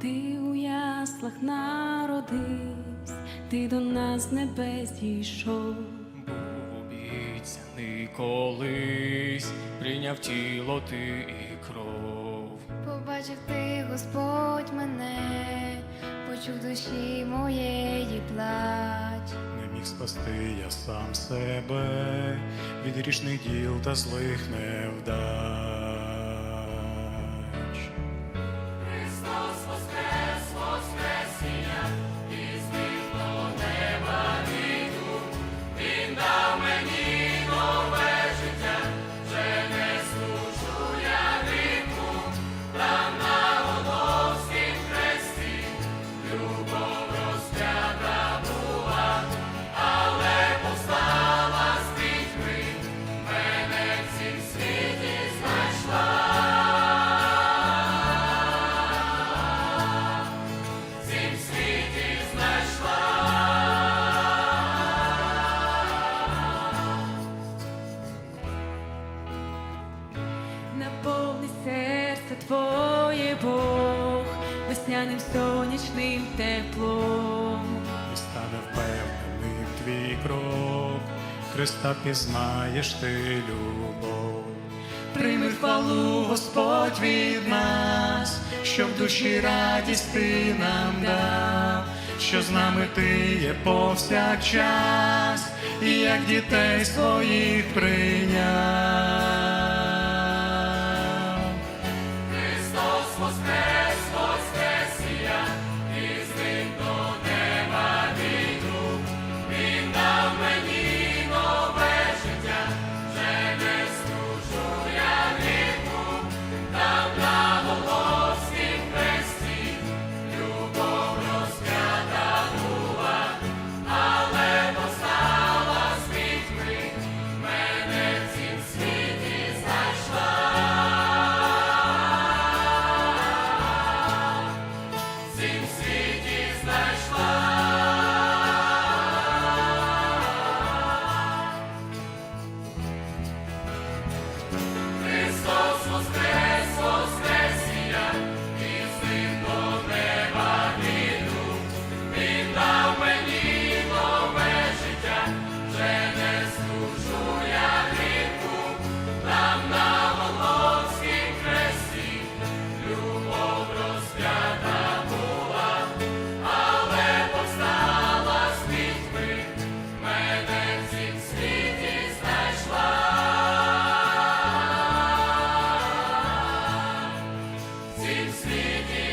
Ти у яслах народився, ти до нас з небес зійшов. Був обіцяний колись, прийняв тіло ти і кров. Побачив ти, Господь, мене, почув душі моєї плач. Не міг спасти я сам себе від грішних діл та злих невдач. Наповни серце твоє Бог, весняним сонячним теплом. І стане впевненим твій крок, Христа пізнаєш ти любов. Прийми хвалу, Господь від нас, що в душі радість ти нам дав, що з нами ти є повсякчас, і як дітей своїх прийняв. Світі